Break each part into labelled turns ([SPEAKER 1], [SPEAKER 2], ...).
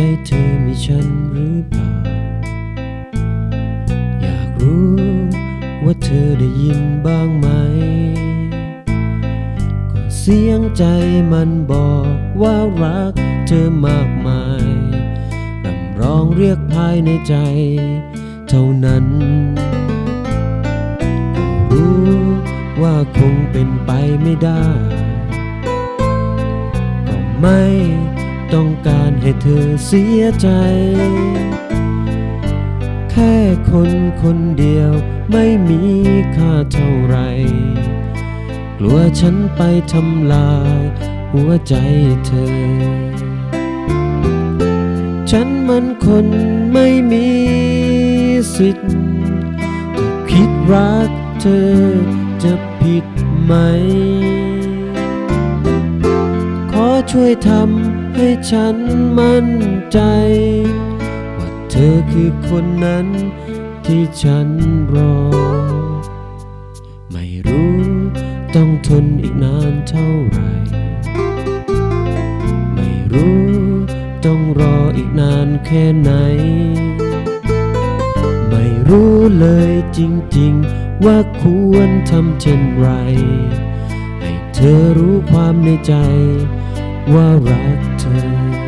[SPEAKER 1] ใจเธอมีฉันหรือเปล่า อยากรู้ว่าเธอได้ยินบ้างไหม ก็เสียงใจมันบอกว่ารักเธอมากมายรำร้องเรียกภายในใจ เท่านั้น รู้ว่าคงเป็นไปไม่ได้ ก็ไม่ ต้องการให้เธอเสียใจ แค่คนคนเดียวไม่มีค่าเท่าไร กลัวฉันไปทำลายหัวใจเธอ ฉันมันคนไม่มีสิทธิ์คิดรักเธอจะผิดไหม ขอช่วยทำ ให้ฉันมั่นใจ ว่าเธอคือคนนั้นที่ฉันรอ ไม่รู้ต้องทนอีกนานเท่าไหร่ ไม่รู้ต้องรออีกนานแค่ไหน ไม่รู้เลยจริงๆ ว่าควรทำเช่นไร ให้เธอรู้ความในใจ ว่ารักเธอ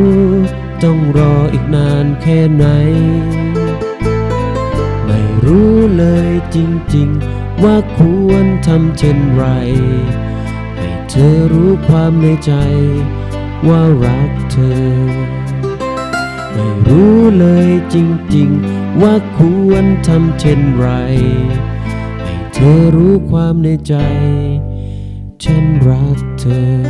[SPEAKER 1] ต้องรออีกนานแค่ไหน ไม่รู้เลยจริงๆ ว่าควรทำเช่นไร ให้เธอรู้ความในใจ ว่ารักเธอ ไม่รู้เลยจริงๆ ว่าควรทำเช่นไร ให้เธอรู้ความในใจ ฉันรักเธอ